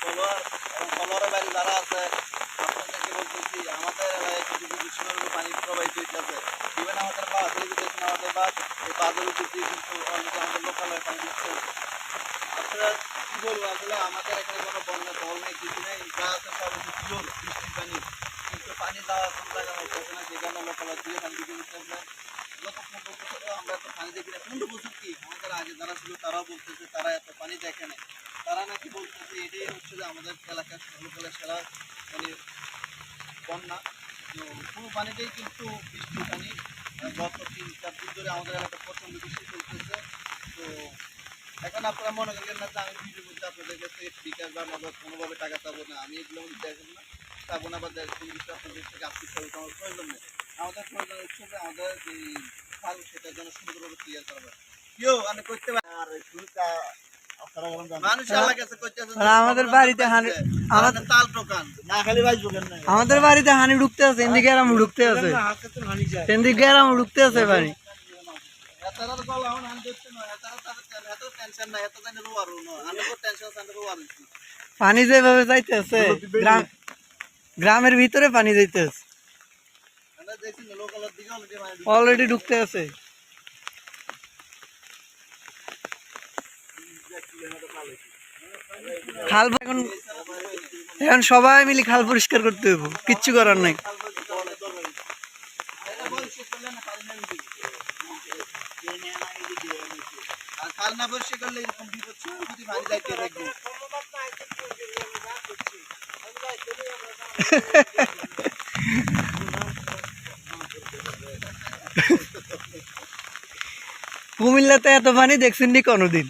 ফলোয়ারের বাইরে যারা আছে আমাদের পানি প্রবাহিত হইতেছে ইভেন আমাদের আমাদের এখানে কোনো বন্যা নেই কিছু নেই আছে সব পানি কিন্তু পানি দেওয়া আমরা পানি দেখি না কি? আমাদের আগে যারা ছিল তারাও বলতেছে তারা এত পানি দেখে না তারা নাকি বলতেছে, এটাই হচ্ছে যে আমাদের এলাকার লোকালের সেরা মানে বন্যা। তো পুরো পানিতেই কিন্তু বৃষ্টির পানি গত তিন চার দিন ধরে আমাদের এলাকায় প্রচণ্ড বৃষ্টি চলতেছে। তো এখন আপনারা মনে করেন না যে আমি ভিডিওর মধ্যে আপনাদের কাছে বিকাশ বা নগদ কোনোভাবে টাকা চাবো না। আমি এগুলো দেখেন না, চাবো না বা দেখ কোনো কিছু আপনাদের থেকে আর্থিক সহায়তা আমার প্রয়োজন নেই। আমাদের প্রয়োজন হচ্ছে যে আমাদের যে খাল সেটার জন্য সুন্দরভাবে ক্লিয়ার করা হয় কেউ আমি করতে পারি আর শুরুটা আমাদের বাড়িতে হানি- আমাদের তাল দোকান না খালি ভাই দোকান নাই। আমাদের বাড়িতে হানি ঢুকতে আছে এদিকে গ্যারাম ঢুকতে আছে। এদিকে গ্যারাম ঢুকতে আছে বাড়ি। এতারা তো বলা হন আনতে হচ্ছে না এতারা তাদের এত টেনশন নাই এত জানি রোয়ারু না আমি তো টেনশন সান্ডে রোয়ারু পানি যেভাবে যাইতে আছে গ্রাম গ্রামের ভিতরে পানি যাইতে আছে আমরা দেখছি না লোকালের দিকে অলরেডি মানে অলরেডি ঢুকতে আছে খাল এখন এখন সবাই মিলে খাল পরিষ্কার করতে হইব। কিচ্ছু করার নাই। খাল না বসে করলে এরকম বিপদ যদি ভারী যাইতে দেখব কুমিল্লাতে এত পানি দেখছেন নি কোনোদিন?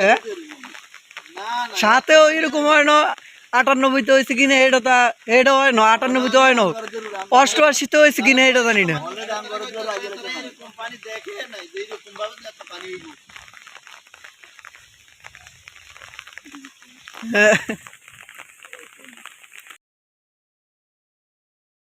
হ্যাঁ? সাতেও এরকম হয় না, আটানব্বইতে হয়েছে কিনা এটা তা, এটা হয় না, আটানব্বইতে হয় না। অষ্টআশিতে হয়েছে কিনা এটা জানি না। হ্যাঁ।